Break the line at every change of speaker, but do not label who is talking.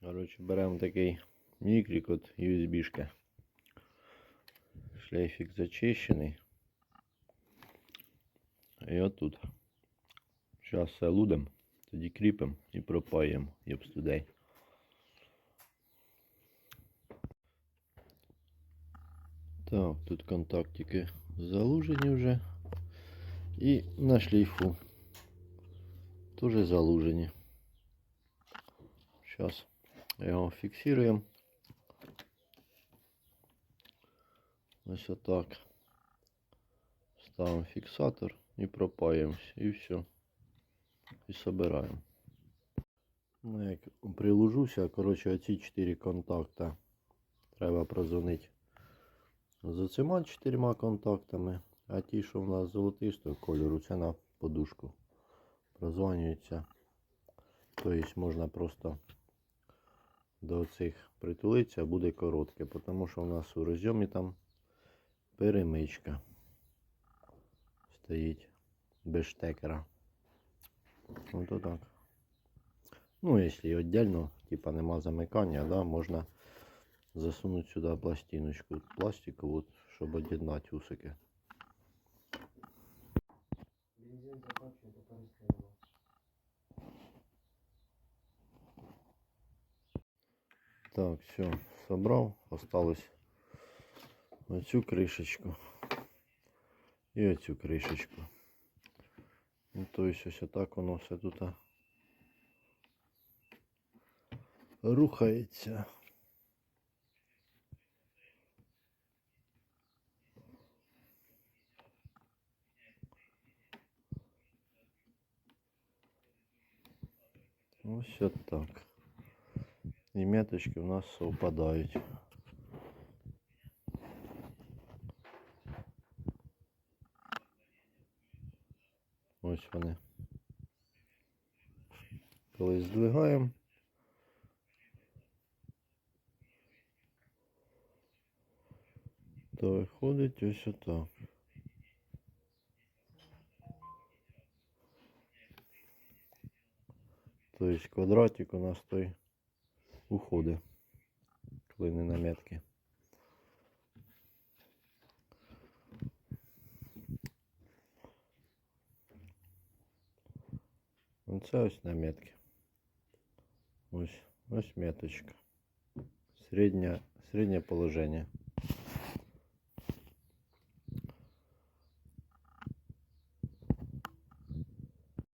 Коротше, беремо такий мікрік от USB-шка. Шлейфік зачищений. І отут. Зараз все лудим, тоді кріпимо і пропаємо єпстудей. Так, тут контактики залужені вже. І на шлейфу теж залужені. Зараз його фіксуємо. Ось отак. Ставимо фіксатор і пропаємось. І все. І собираємо. Ну, як приложуся, коротше, оці 4 контакти треба прозвонити з оцима чотирма контактами, а ті, що в нас золотистого кольору, це на подушку прозванюються. Тобто можна просто до цих притулитися, буде коротке, тому що в нас у розйомі там перемичка стоїть без штекера. Ото так. Ну, якщо віддільно, типа нема замикання, да, можна засунути сюди пластиночку пластикову, щоб об'єднати усики.
Бензин закінчує,
Так, все, собрав, осталось оцю кришечку і оцю кришечку. Ну, то есть ось так воно все тут а, рухається. Ось так. І у нас совпадають. Ось вони. Коли здвигаємо. То виходить ось отак. Тобто квадратик у нас той уходи, коли не наметки. Оце ось наметки. Ось ось меточка. Среднее, среднее положение.